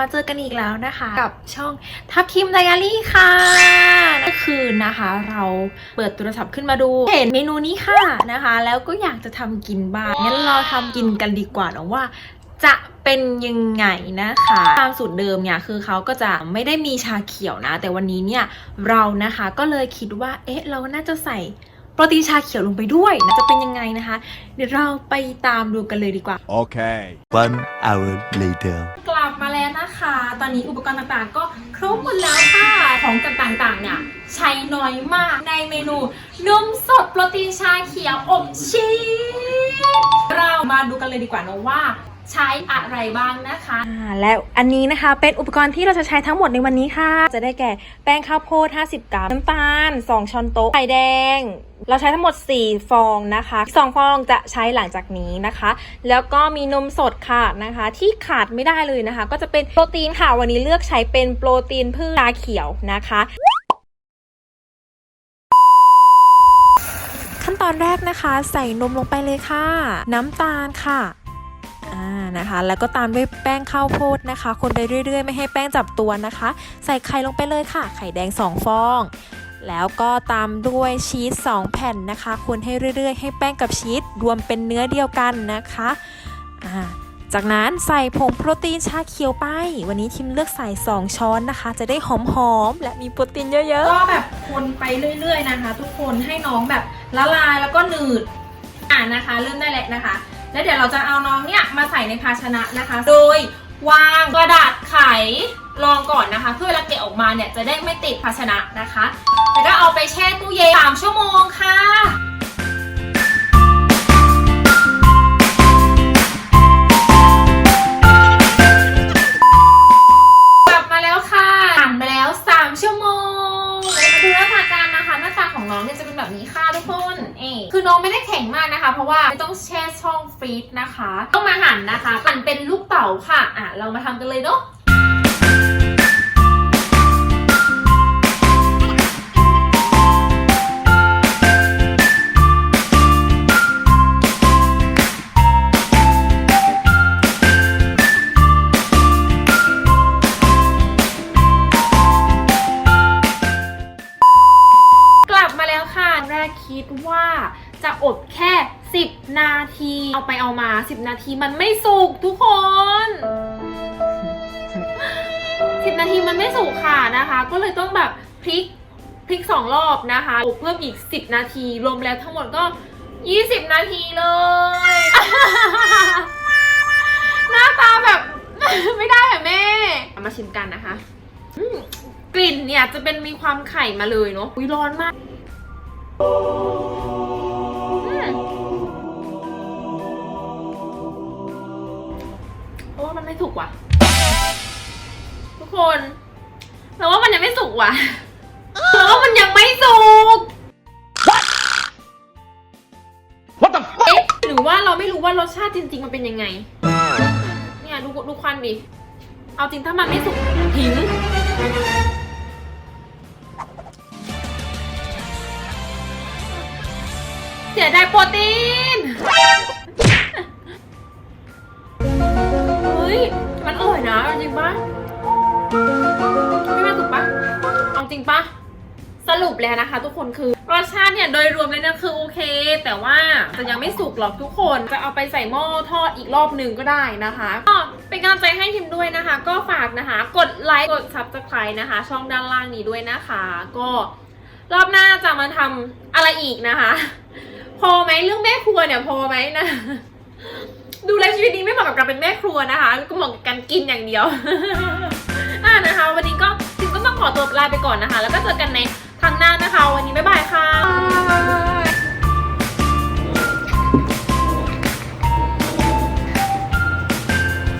มาเจอกันอีกแล้วนะคะ กับช่องทับทิมไดอารี่ค่ะเมื่อคืนนะคะ เราเปิดโทรศัพท์ขึ้นมาดูเห็นเมนูนี้ค่ะนะคะ แล้วก็อยากจะทำกินบ้างงั้นเราทำกินกันดีกว่านะว่าจะเป็นยังไงนะคะตามสูตรเดิมเนี่ยคือเขาก็จะไม่ได้มีชาเขียวนะ แต่วันนี้เนี่ยเรานะคะก็เลยคิดว่า เอ๊ะ เราน่าจะใส่โปรตีนชาเขียวลงไปด้วยนะจะเป็นยังไงนะคะ เดี๋ยวเราไปตามดูกันเลยดีกว่า Okay. One hour later. มาแล้วนะคะ ตอนนี้อุปกรณ์ต่างๆ ก็ครบหมดแล้วค่ะ ของต่างๆ เนี่ยใช้น้อยมากในเมนูนมสดโปรตีนชาเขียวอบชีสเรามาดูกันเลยดีกว่านะว่า ใช้อะไรบ้างนะคะและอันนี้นะคะเป็นอุปกรณ์ที่เราจะใช้ทั้งหมดในวันนี้ค่ะ จะได้แก่แป้งข้าวโพด 50 กรัม น้ำตาล 2 ช้อนโต๊ะ ไข่แดง เราใช้ทั้งหมด 4 ฟองนะคะ 2 ฟองจะใช้หลังจากนี้นะคะ แล้วก็มีนมสดค่ะนะคะ ที่ขาดไม่ได้เลยนะคะ ก็จะเป็นโปรตีนค่ะวันนี้เลือกใช้เป็นโปรตีนพืชชาเขียวนะคะขั้นตอนแรกนะคะ ใส่นมลงไปเลยค่ะ น้ำตาลค่ะ อ่านะคะ แล้วก็ตามด้วยแป้งข้าวโพดนะคะ คนไปเรื่อยๆ ไม่ให้แป้งจับตัวนะคะ ใส่ไข่ลงไปเลยค่ะ ไข่แดง 2 ฟอง แล้วก็ตามด้วยชีส 2 แผ่นนะคะ คนให้เรื่อยๆ ให้แป้งกับชีสรวมเป็นเนื้อเดียวกันนะคะอ่าจากนั้นใส่ผงโปรตีนชาเขียวไป วันนี้ทิมเลือกใส่ 2 ช้อนนะคะ จะได้หอมๆ และมีโปรตีนเยอะๆ ก็แบบคนไปเรื่อย ๆ นะคะ ทุกคนให้น้องแบบละลายแล้วก็หนืด อ่านะคะ เริ่มได้แล้วนะคะ แล้วเดี๋ยวเราจะเอาน้องเนี่ยมาใส่ในภาชนะนะคะ โดยวางกระดาษไขรองก่อนนะคะ เพื่อเวลาเกะออกมาเนี่ยจะได้ไม่ติดภาชนะนะคะ แล้วก็เอาไปแช่ตู้เย็น3ชั่วโมง น้องไม่ได้แข็งมากนะคะ เพราะว่าไม่ต้องแช่ช่องฟรีซนะคะ ต้องมาหั่นนะคะหั่นเป็นลูกเต๋าค่ะอะ เรามาทำกันเลยเนาะกลับมาแล้วค่ะแรกคิดว่า จะอบแค่ 10 นาที เอาไปเอามา 10 นาทีมันไม่สุกทุกคน 10 นาทีมันไม่สุกค่ะนะคะ ก็เลยต้องแบบพลิกพลิกสองรอบนะคะ อบเพิ่มอีก 10 นาที รวมแล้วทั้งหมดก็ 20 นาทีเลย หน้าตาแบบ ไม่ได้อะแม่เอามาชิมกันนะคะกลิ่นเนี่ยจะเป็นมีความไข่มาเลยเนาะอุ้ยร้อนมาก มันไม่สุกว่ะ ทุกคนแปลว่ามันยังไม่สุกว่ะแปลว่ามันยังไม่สุก What the fuck? เอ๊ะหรือว่าเราไม่รู้ว่ารสชาติจริง ๆ มันเป็นยังไง เนี่ยดูดูควันดิ เอาจริงถ้ามันไม่สุกทิ้งเสียดายโปรตีน อร่อยนะเอาจริงปะไม่แม่ถูกปะเอาจริงปะสรุปแล้วนะคะ ทุกคนคือรสชาติเนี่ยโดยรวมเลยนะคือโอเค แต่ว่าจะยังไม่สุกหรอกทุกคนจะเอาไปใส่หม้อทอดอีกรอบหนึ่งก็ได้นะคะก็เป็นกำลังใจให้ทิมด้วยนะคะ ก็ฝากนะคะ กดไลค์กด subscribe นะคะ ช่องด้านล่างนี้ด้วยนะคะ ก็รอบหน้าจะมาทำอะไรอีกนะคะ พอไหมเรื่องแม่ครัวเนี่ยพอไหมนะ วิตนี้ไม่เหมาะกับการเป็นแม่ครัวนะคะ ก็เหมาะกับการกินอย่างเดียวอ่านะคะ วันนี้ก็ทิมก็ต้องขอตัวลาไปก่อนนะคะ แล้วก็เจอกันในครั้งหน้านะคะวันนี้บ๊ายบายค่ะ